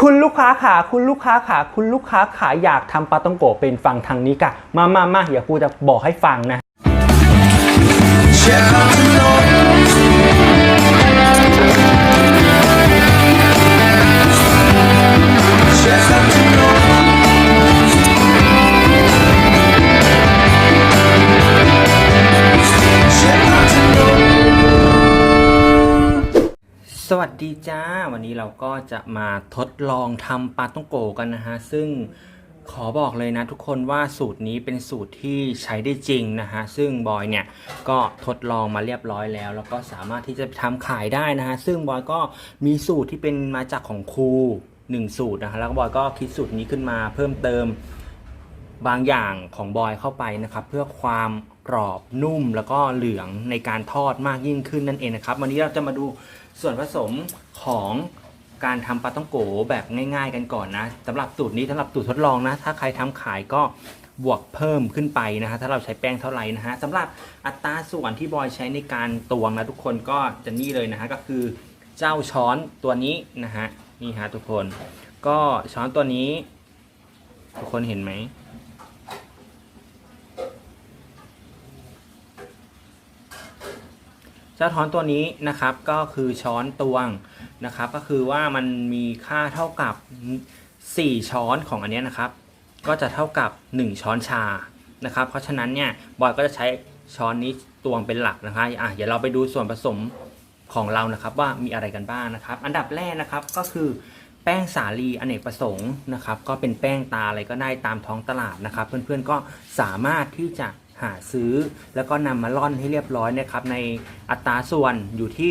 คุณลูกค้าขาคุณลูกค้าขาคุณลูกค้าขาอยากทำปลาต้องโกะเป็นฟังทางนี้กะ มามามาเดี๋ยวกูจะบอกให้ฟังนะ สวัสดีจ้า วันนี้เราก็จะมาทดลองทำปาต้องโกะกันนะฮะ ซึ่งขอบอกเลยนะทุกคนว่าสูตรนี้เป็นสูตรที่ใช้ได้จริงนะฮะ ซึ่งบอยเนี่ยก็ทดลองมาเรียบร้อยแล้ว แล้วก็สามารถที่จะทำขายได้นะฮะ ซึ่งบอยก็มีสูตรที่เป็นมาจากของครูหนึ่งสูตรนะฮะ แล้วบอยก็คิดสูตรนี้ขึ้นมาเพิ่มเติมบางอย่างของบอยเข้าไปนะครับ เพื่อความกรอบนุ่มแล้วก็เหลืองในการทอดมากยิ่งขึ้นนั่นเองนะครับ วันนี้เราจะมาดู ส่วนผสมของการทำปลาต้องโกแบบง่ายๆกันก่อนนะสำหรับสูตรนี้สำหรับสูตรทดลองนะ ถ้าใครทำขายก็บวกเพิ่มขึ้นไปนะฮะถ้าเราใช้แป้งเท่าไหร่นะฮะสำหรับอัตราส่วนที่บอยใช้ในการตวงนะทุกคนก็จะนี่เลยนะฮะก็คือเจ้าช้อนตัวนี้นะฮะนี่ฮะทุกคน ก็ช้อนตัวนี้ ทุกคนเห็นไหม เจ้าช้อนตัวนี้นะครับก็คือช้อนตวงนะครับ ก็คือว่ามันมีค่าเท่ากับ 4 ช้อนของอันนี้นะครับ ก็จะเท่ากับ 1 ช้อนชานะครับ เพราะฉะนั้นเนี่ยบอยก็จะใช้ช้อนนี้ตวงเป็นหลักนะคะอะเดี๋ยวเราไปดูส่วนผสมของเรานะครับว่ามีอะไรกันบ้างนะครับ อันดับแรกนะครับก็คือแป้งสาลีอเนกประสงค์นะครับ ก็เป็นแป้งตาอะไรก็ได้ตามท้องตลาดนะครับ เพื่อนๆก็สามารถที่จะ หาซื้อ แล้วก็นำมาร่อนให้เรียบร้อยนะครับ ในอัตราส่วนอยู่ที่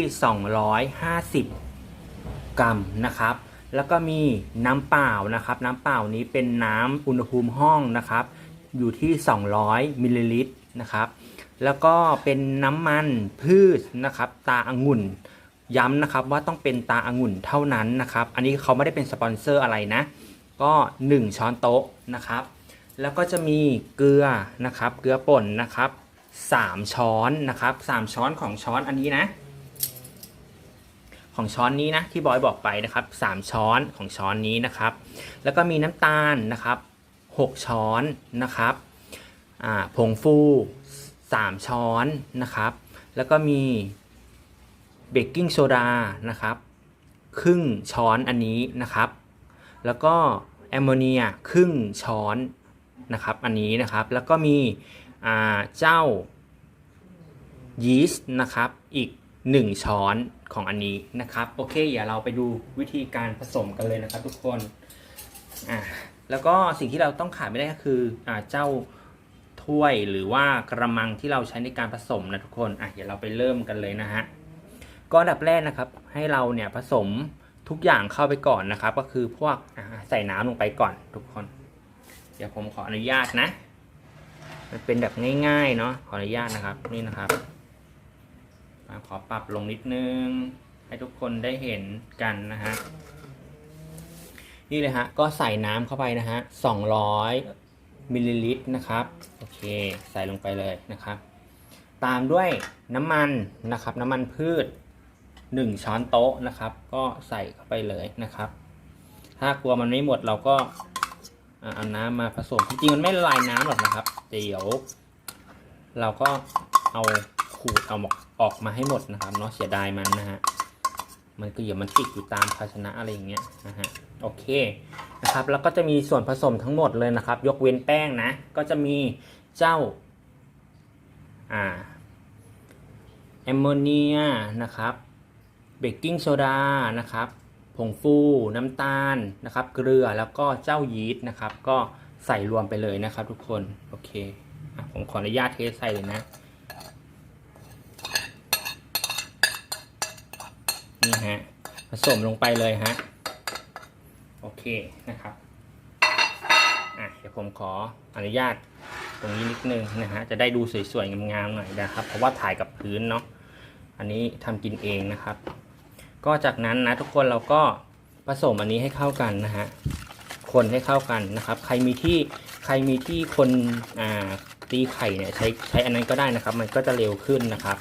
250 กรัมนะครับ แล้วก็มีน้ำเปล่านะครับ น้ำเปล่านี้เป็นน้ำอุณหภูมิห้องนะครับ อยู่ที่ 200มิลลิลิตรนะครับแล้วก็เป็นน้ำมันพืชนะครับ ตาอางุ่น ย้ำนะครับว่าต้องเป็นตาอางุ่นเท่านั้นนะครับ อันนี้เขาไม่ได้เป็นสปอนเซอร์อะไรนะ ก็ 1 ช้อนโต๊ะนะครับ แล้วก็จะมีเกลือนะครับ เกลือป่นนะครับ3ช้อนนะครับ3ช้อนของช้อนอันนี้นะ ของช้อนนี้นะที่บอยบอกไปนะครับ3ช้อนของช้อนนี้นะครับ แล้วก็มีน้ำตาลนะครับ6ช้อนนะครับผงฟู3ช้อนนะครับ แล้วก็มีเบกกิ้งโซดานะครับครึ่งช้อนอันนี้นะครับ แล้วก็แอมโมเนียครึ่งช้อน นะครับอันนี้นะครับแล้วก็มีเจ้ายีสต์นะครับอีก 1 ช้อนของอันนี้นะครับโอเคอย่าเราไปดูวิธีการผสมกันเลยนะครับทุกคนอ่าแล้วก็สิ่งที่เราต้องขาดไม่ได้ก็คืออเจ้าถ้วยหรือว่ากระมังที่เราใช้ในการผสมนะทุกคนอะเดี๋ยวเราไปเริ่มกันเลยนะฮะก็ดับแรกนะครับ ให้เราเนี่ยผสมทุกอย่างเข้าไปก่อนนะครับ ก็คือพวกใส่น้ำลงไปก่อนทุกคน เดี๋ยวผมขออนุญาตนะ มันเป็นแบบง่ายๆเนาะขออนุญาตนะครับนี่นะครับอ่าขอปรับลงนิดนึง ให้ทุกคนได้เห็นกันนะฮะนี่เลยฮะก็ใส่น้ำเข้าไปนะฮะ200มิลลิลิตรนะครับโอเคใส่ลงไปเลยนะครับ ตามด้วยน้ำมันนะครับ น้ำมันพืช1ช้อนโต๊ะนะครับ ก็ใส่เข้าไปเลยนะครับ ถ้ากลัวมันไม่หมดเราก็ เอาน้ำมาผสมจริงๆมันไม่ละลายน้ำหรอกนะครับ เดี๋ยว เราก็เอาขูดเอาออกมาให้หมดนะครับเนาะเสียดายมันนะฮะมันก็เดี๋ยวมันติดอยู่ตามภาชนะอะไรอย่างเงี้ยนะฮะโอเคนะครับ แล้วก็จะมีส่วนผสมทั้งหมดเลยนะครับ ยกเว้นแป้งนะ ก็จะมีเจ้าอ่าแอมโมเนียนะครับเบกกิ้งโซดานะครับ ผงฟูน้ำตาลนะครับ เกลือแล้วก็เจ้ายีสต์นะครับ ก็ใส่รวมไปเลยนะครับ ทุกคนโอเคผมขออนุญาตเทใส่เลยนะนี่ฮะผสมลงไปเลยฮะโอเคนะครับอะเดี๋ยวผมขออนุญาตตรงนี้นิดนึงนะฮะจะได้ดูสวยๆงามๆหน่อยนะครับ เพราะว่าถ่ายกับพื้นเนาะอันนี้ทำกินเองนะครับ ก็จากนั้นนะทุกคนเราก็ผสมอันนี้ให้เข้ากันนะฮะคนให้เข้ากันนะครับ ใครมีที่ใครมีที่คนอ่าตีไข่เนี่ยใช้ใช้อันนั้นก็ได้นะครับ มันก็จะเร็วขึ้นนะครับ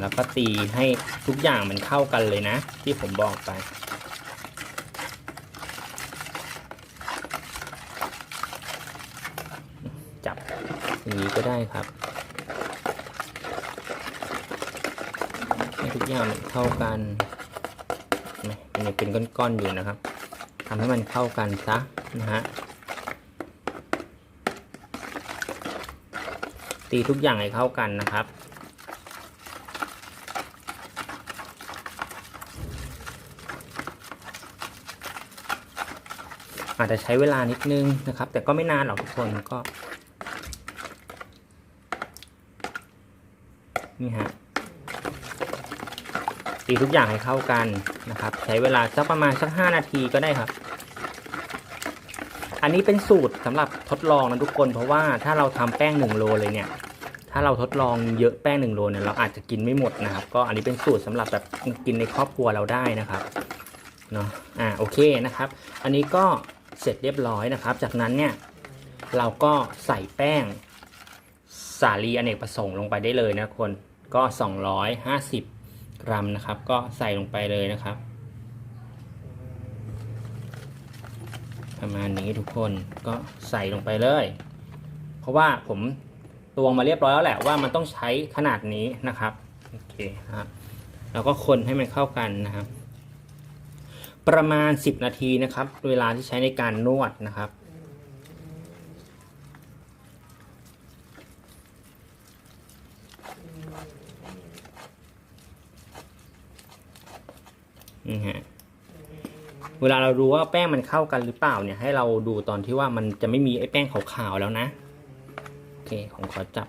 แล้วก็ตีให้ทุกอย่างมันเข้ากันเลยนะ ที่ผมบอกไป จับอย่างนี้ก็ได้ครับให้ทุกอย่างมันเข้ากัน มมันยังเป็นก้อนๆอยู่นะครับทำให้มันเข้ากันซะนะฮะตีทุกอย่างให้เข้ากันนะครับ อาจจะใช้เวลานิดนึงนะครับ แต่ก็ไม่นานหรอกทุกคนก็ นี่ฮะ ตีทุกอย่างให้เข้ากันนะครับ ใช้เวลาสักประมาณสักห้านาทีก็ได้ครับ อันนี้เป็นสูตรสำหรับทดลองนะทุกคน เพราะว่าถ้าเราทำแป้งหนึ่งโลเลยเนี่ย ถ้าเราทดลองเยอะแป้งหนึ่งโลเนี่ยเราอาจจะกินไม่หมดนะครับ ก็อันนี้เป็นสูตรสำหรับแบบกินในครอบครัวเราได้นะครับเนาะอ่าโอเคนะครับ อันนี้ก็เสร็จเรียบร้อยนะครับ จากนั้นเนี่ยเราก็ใส่แป้งสาลีอเนกประสงค์ลงไปได้เลยนะคนก็ 250 กรัมนะครับ ก็ใส่ลงไปเลยนะครับ ประมาณนี้ทุกคนก็ใส่ลงไปเลย เพราะว่าผมตวงมาเรียบร้อยแล้วแหละว่ามันต้องใช้ขนาดนี้นะครับโอเคนะครับแล้วก็คนให้มันเข้ากันนะครับ ประมาณ 10 นาทีนะครับ เวลาที่ใช้ในการนวดนะครับ นี่ฮะเวลาเราดูว่าแป้งมันเข้ากันหรือเปล่าเนี่ยให้เราดูตอนที่ว่ามันจะไม่มีไอ้แป้งขาวๆแล้วนะโอเคผมขอจับ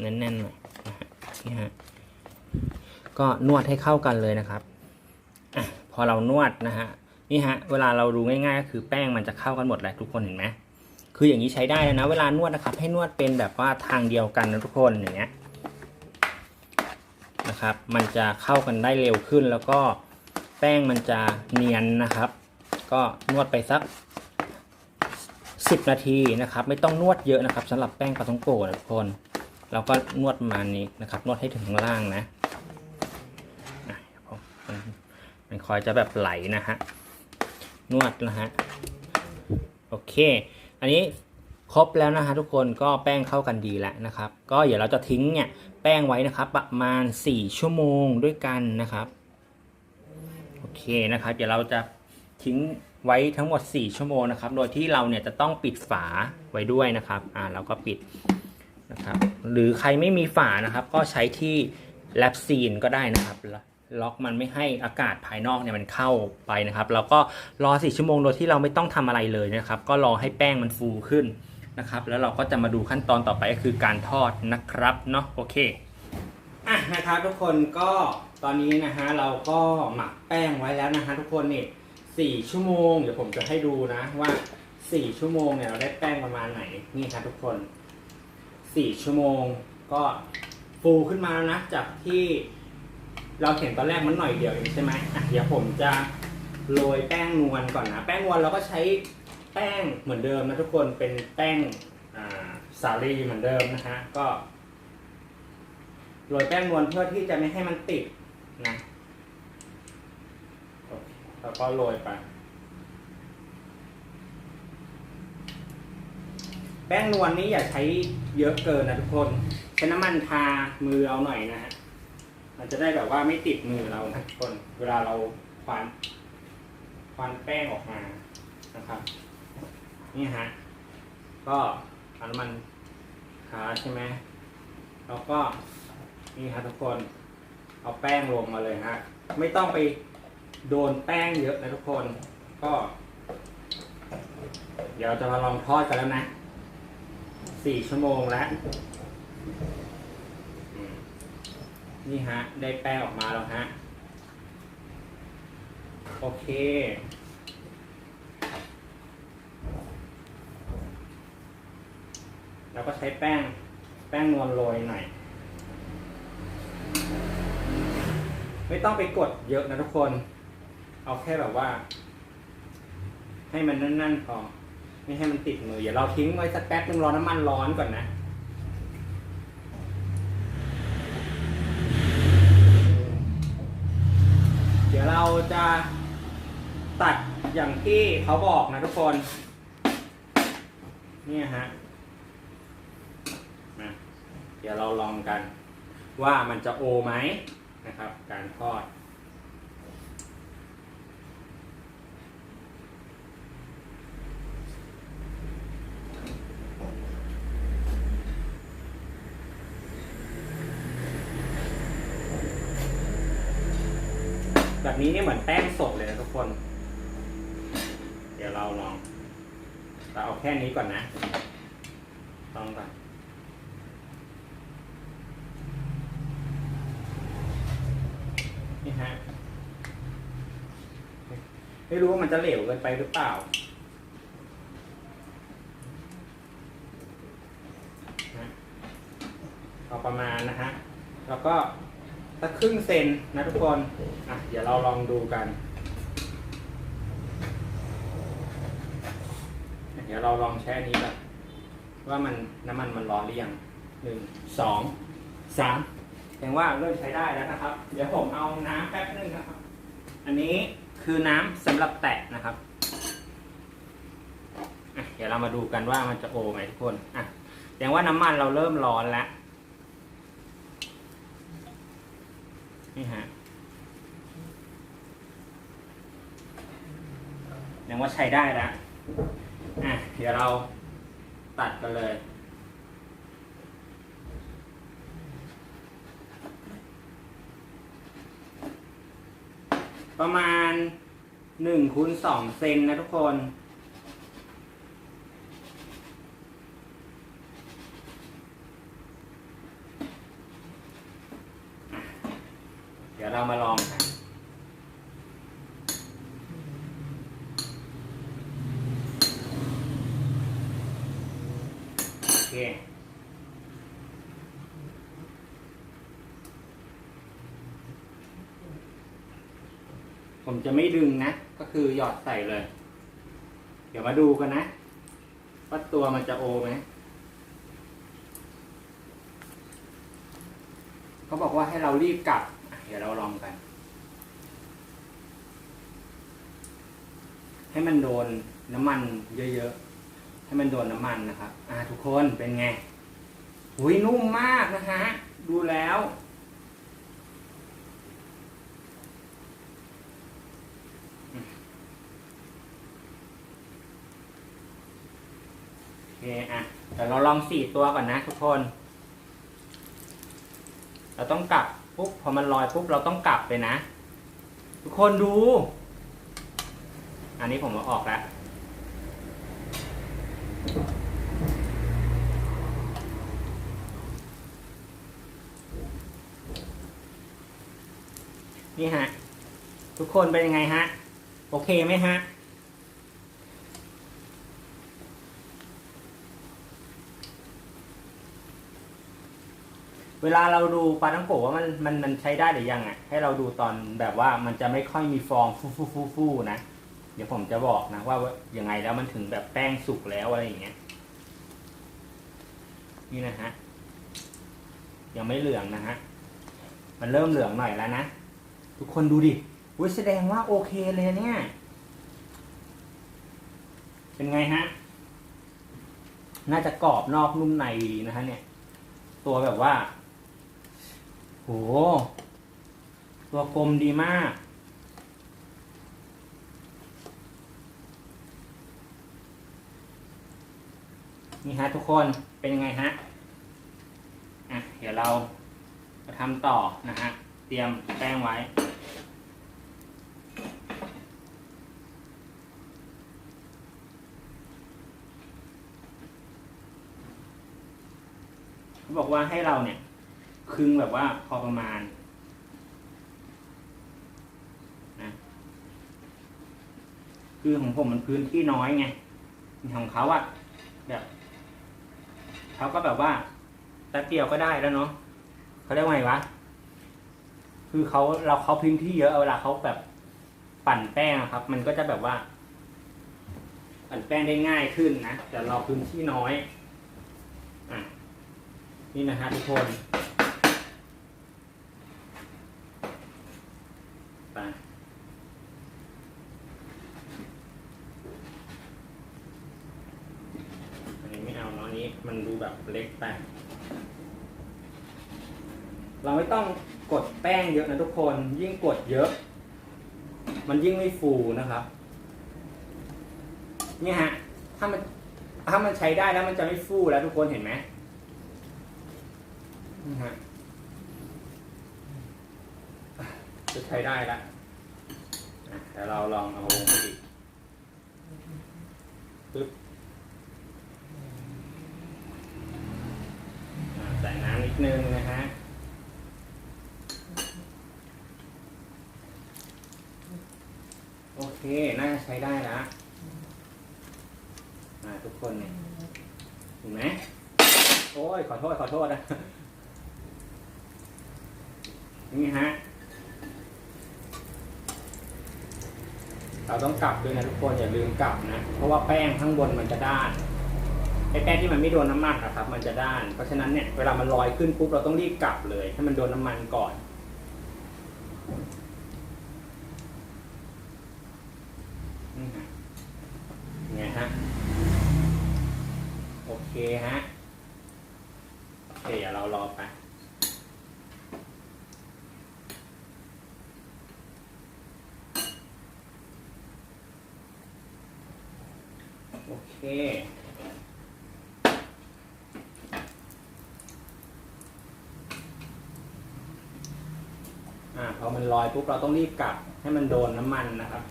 แน่นๆหน่อยนะฮะนี่ฮะก็นวดให้เข้ากันเลยนะครับอะพอเรานวดนะฮะนี่ฮะเวลาเราดูง่ายๆก็คือแป้งมันจะเข้ากันหมดแหละทุกคนเห็นไหมคืออย่างนี้ใช้ได้แล้วนะ เวลานวดนะครับ ให้นวดเป็นแบบว่าทางเดียวกันนะทุกคนอย่างเงี้ยนะครับ มันจะเข้ากันได้เร็วขึ้นแล้วก็ แป้งมันจะเนียนนะครับ ก็นวดไปสัก 10 นาทีนะครับ ไม่ต้องนวดเยอะนะครับสำหรับแป้งปลาท่องโกนะทุกคน เราก็นวดประมาณนี้นะครับ นวดให้ถึงข้างล่างนะมันคอยจะแบบไหลนะฮะนวดนะฮะโอเค อันนี้ครบแล้วนะฮะทุกคนก็แป้งเข้ากันดีแล้วนะครับ ก็เดี๋ยวเราจะทิ้งเนี่ยแป้งไว้นะครับ ประมาณ 4 ชั่วโมงด้วยกันนะครับ เคนะครับ เดี๋ยวเราจะทิ้งไว้ทั้งหมด 4 ชั่วโมงนะครับ โดยที่เราเนี่ยจะต้องปิดฝาไว้ด้วยนะครับ อ่าเราก็ปิดนะครับ หรือใครไม่มีฝานะครับ ก็ใช้ที่แลปซีนก็ได้นะครับล็อกมันไม่ให้อากาศภายนอกเนี่ยมันเข้าไปนะครับ เราก็รอ4ชั่วโมงโดยที่เราไม่ต้องทำอะไรเลยนะครับ ก็รอให้แป้งมันฟูขึ้นนะครับ แล้วเราก็จะมาดูขั้นตอนต่อไปก็คือการทอดนะครับเนาะโอเค อะนะครับทุกคนก็ตอนนี้นะฮะเราก็หมักแป้งไว้แล้วนะฮะทุกคนนี่สี่ชั่วโมง เดี๋ยวผมจะให้ดูนะว่าสี่ชั่วโมงเนี่ยเราได้แป้งประมาณไหนนี่ครับทุกคนสี่ชั่วโมงก็ฟูขึ้นมาแล้วนะจากที่เราเห็นตอนแรกมันหน่อยเดียวเองใช่ไหมอะเดี๋ยวผมจะโรยแป้งนวลก่อนนะ แป้งนวลเราก็ใช้แป้งเหมือนเดิมนะทุกคนเป็นแป้งาสาลีเหมือนเดิมนะฮะก็ โรยแป้งนวลเพื่อที่จะไม่ให้มันติดนะแล้วก็โรยไป แป้งนวลนี้อย่าใช้เยอะเกินนะทุกคนใช้น้ำมันทามือเอาหน่อยนะฮะมันจะได้แบบว่าไม่ติดมือเรานะทุกคนเวลาเราควานควานแป้งออกมานะครับนี่ฮะก็เอาน้ำมันทาใช่ไหมแล้วก็ นี่ครับทุกคนเอาแป้งลงมาเลยฮะ ไม่ต้องไปโดนแป้งเยอะนะทุกคน ก็ เดี๋ยวจะมาลองทอดกันแล้วนะสี่ชั่วโมงแล้ว นี่ฮะ ได้แป้งออกมาแล้วฮะ โอเค แล้วก็ใช้แป้ง แป้งนวลโรยหน่อย ไม่ต้องไปกดเยอะนะทุกคน เอาแค่แบบว่า ให้มันนั่นๆพอไม่ให้มันติดมืออย่าเราทิ้งไว้สักแป๊บนึงรอน้ำมันร้อนก่อนนะเดี๋ยวเราจะตัดอย่างที่เขาบอกนะทุกคน เนี่ยฮะนะเดี๋ยวเราลองกัน ว่ามันจะโอไหมนะครับ การทอด แบบนี้นี่เหมือนแป้งสดเลยนะทุกคน เดี๋ยวเราลองเราเอาแค่นี้ก่อนนะลองก่อนฮะ ไม่รู้ว่ามันจะเหลวเกินไปหรือเปล่าเอาประมาณนะฮะ แล้วก็สักครึ่งเซนนะทุกคน อะ เดี๋ยวเราลองดูกัน เดี๋ยวเราลองแช่นี้กันว่ามันน้ำมันมันร้อนหรือยังหนึ่งสองสามแสดงว่าเริ่มใช้ได้แล้วนะครับ เดี๋ยวผมเอาน้ำแป๊บนึงนะครับ อันนี้ คือน้ำสำหรับแตะนะครับเดี๋ยวเรามาดูกันว่ามันจะโอไหมทุกคนอะแสดงว่าน้ำมันเราเริ่มร้อนแล้วนี่ฮะแสดงว่าใช้ได้แล้วอะเดี๋ยวเราตัดกันเลย ประมาณหนึ่งคูณสองเซนนะทุกคน เดี๋ยวเรามาลองกันโอเค ผมจะไม่ดึงนะ ก็คือหยอดใส่เลย เดี๋ยวมาดูกันนะว่าตัวมันจะโอไหมเขาบอกว่าให้เรารีบกลับ เดี๋ยวเราลองกัน ให้มันโดนน้ำมันเยอะๆ ให้มันโดนน้ำมันนะครับ อ่า ทุกคนเป็นไงหุยนุ่มมากนะฮะ ดูแล้ว เคอะเดี๋ยวเราลองสี่ตัวก่อนนะทุกคน เราต้องกลับปุ๊บพอมันลอยปุ๊บเราต้องกลับเลยนะ ทุกคนดู อันนี้ผมเอาออกแล้วนี่ฮะ ทุกคนเป็นยังไงฮะ โอเคไหมฮะ วลาเราดูปลาทั้งโกะว่ามันมันมันใช้ได้หรือยังอะ ให้เราดูตอนแบบว่ามันจะไม่ค่อยมีฟองฟูฟูฟูฟูนะ เดี๋ยวผมจะบอกนะว่าว่ายังไงแล้วมันถึงแบบแป้งสุกแล้วอะไรอย่างเงี้ย นี่นะฮะ ยังไม่เหลืองนะฮะ มันเริ่มเหลืองหน่อยแล้วนะ ทุกคนดูดิอุ้ยแสดงว่าโอเคเลยเนี่ย เป็นไงฮะ น่าจะกรอบนอกนุ่มในดีนะฮะเนี่ย ตัวแบบว่า โห ตัวกลมดีมาก นี่ฮะทุกคนเป็นยังไงฮะ อะ เดี๋ยวเราจะทำต่อนะฮะ เตรียมแป้งไว้เขาบอกว่าให้เราเนี่ย ครึ่งแบบว่าพอประมาณนะคือของผมมันพื้นที่น้อยไงของเขาอะแบบเขาก็แบบว่าแป๊บเดียวก็ได้แล้วเนาะเขาเรียกว่าไงวะคือเขาเราเขาพื้นที่เยอะเวลาเขาแบบปั่นแป้งอะครับ มันก็จะแบบว่า ปั่นแป้งได้ง่ายขึ้นนะแต่เราพื้นที่น้อยอะนี่นะฮะทุกคนไปอันนี้ไม่ เล็กไป เราไม่ต้องกดแป้งเยอะนะทุกคน ยิ่งกดเยอะ มันยิ่งไม่ฟูนะครับ เนี่ยฮะ ถ้ามันถ้ามันใช้ได้แล้วมันจะไม่ฟูแล้วทุกคนเห็นไหมนี่ฮะจะใช้ได้แล้วอ่เดี๋ยวเราลองเอาลงไปอีกปึ๊บอะใส่ น้ำนิดนึงนะฮะโอเค น่าใช้ได้แล้วอ่าทุกคนเนี่ยเห็นไหมโอ้ย ขอโทษ ขอโทษนะนี่ฮะ เราต้องกลับด้วยนะทุกคน อย่าลืมกลับนะ เพราะว่าแป้งข้างบนมันจะด้าน แป้งที่มันไม่โดนน้ำมันนะครับ มันจะด้าน เพราะฉะนั้นเนี่ยเวลามันลอยขึ้นปุ๊บเราต้องรีบกลับเลย ให้มันโดนน้ำมันก่อนนี่ฮะไงฮะ โอเคฮะโอเคเดี๋ยวเรารอไปโอเค อ่าพอมัน ลอยปุ๊บเราต้องรีบกลับให้มันโดนน้ำมันนะครับ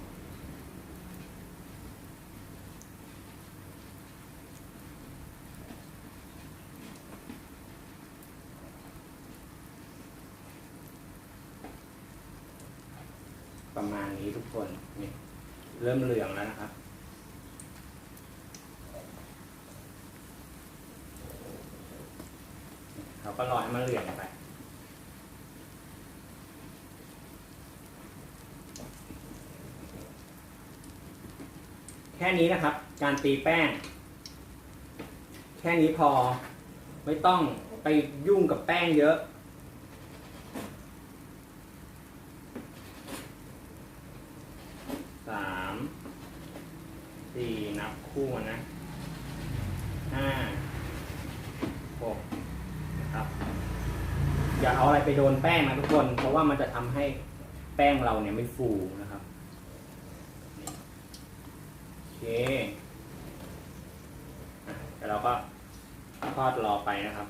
ประมาณนี้ทุกคนนี่เริ่มเหลืองแล้วนะครับเราก็รอให้มันเหลืองไป แค่นี้นะครับ การตีแป้ง แค่นี้พอไม่ต้องไปยุ่งกับแป้งเยอะ สาม สี่นับคู่นะ ห้า หกนะครับ อย่าเอาอะไรไปโดนแป้งนะทุกคน เพราะว่ามันจะทำให้แป้งเราเนี่ยไม่ฟูนะครับนี่โอ เคอะเดี๋ยวเราก็ทอดรอไปนะครับ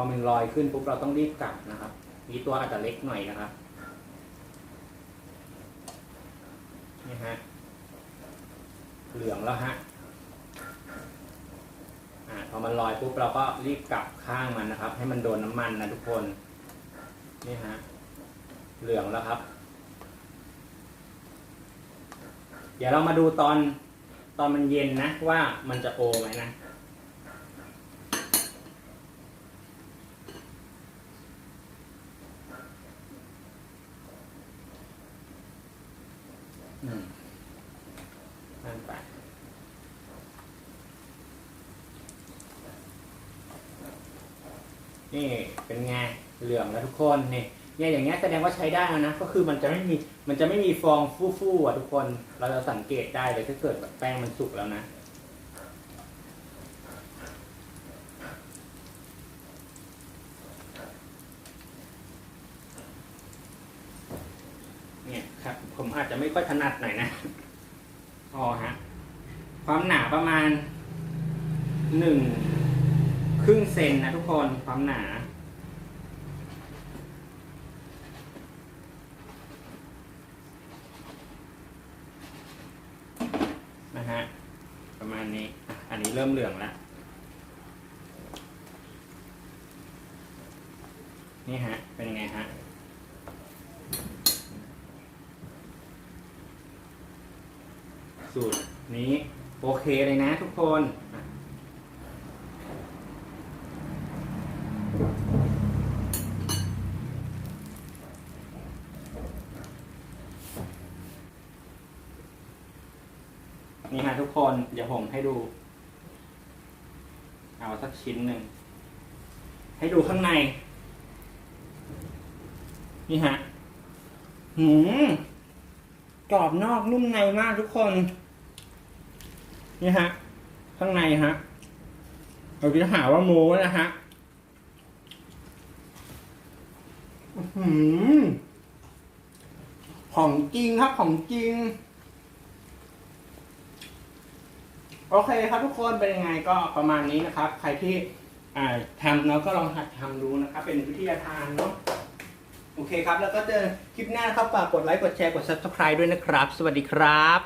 พอมันลอยขึ้นปุ๊บเราต้องรีบกลับนะครับนี่ตัวอาจจะเล็กหน่อยนะครับนี่ฮะ เหลือง แล้วฮะพอมันลอยปุ๊บเราก็รีบกลับข้างมันนะครับ ให้มันโดนน้ำมันนะทุกคนนี่ฮะเหลืองแล้วครับ เดี๋ยวเรามาดูตอนตอนมันเย็นนะ ว่ามันจะโอไหมนะ อืมนั่นไป นี่เป็นไงเหลืองแล้วทุกคนนี่เนี่ยอย่างเงี้ยแสดงว่าใช้ได้แล้วนะ ก็คือมันจะไม่มีมันจะไม่มีฟองฟู่ๆอะทุกคน เราจะสังเกตได้เลยถ้าเกิดแบบแป้งมันสุกแล้วนะเนี่ยครับผมอาจจะไม่ค่อยถนัดหน่อยนะอ๋อฮะความหนาประมาณหนึ่ง ครึ่งเซนนะทุกคนความหนา นะฮะ ประมาณนี้ อันนี้เริ่มเหลืองแล้ว นี่ฮะ เป็นยังไงฮะสูตรนี้โอเคเลยนะทุกคนอะนี่ฮะทุกคน เดี๋ยวผม ให้ดู เอาสักชิ้นหนึ่ง ให้ดูข้างใน นี่ฮะหืมกรอบนอกนุ่มในมากทุกคน นี่ฮะ ข้างในฮะเราจะหาว่าโม้นะฮะหือของจริงครับของจริง โอเคครับทุกคนเป็นยังไงก็ประมาณนี้นะครับ ใครที่ทำเนาะก็ลองหัดทำดูนะครับ เป็นวิทยาทานเนาะโอเคครับ แล้วก็เจอคลิปหน้าครับฝากกดไลค์กดแชร์กด subscribe ด้วยนะครับ สวัสดีครับ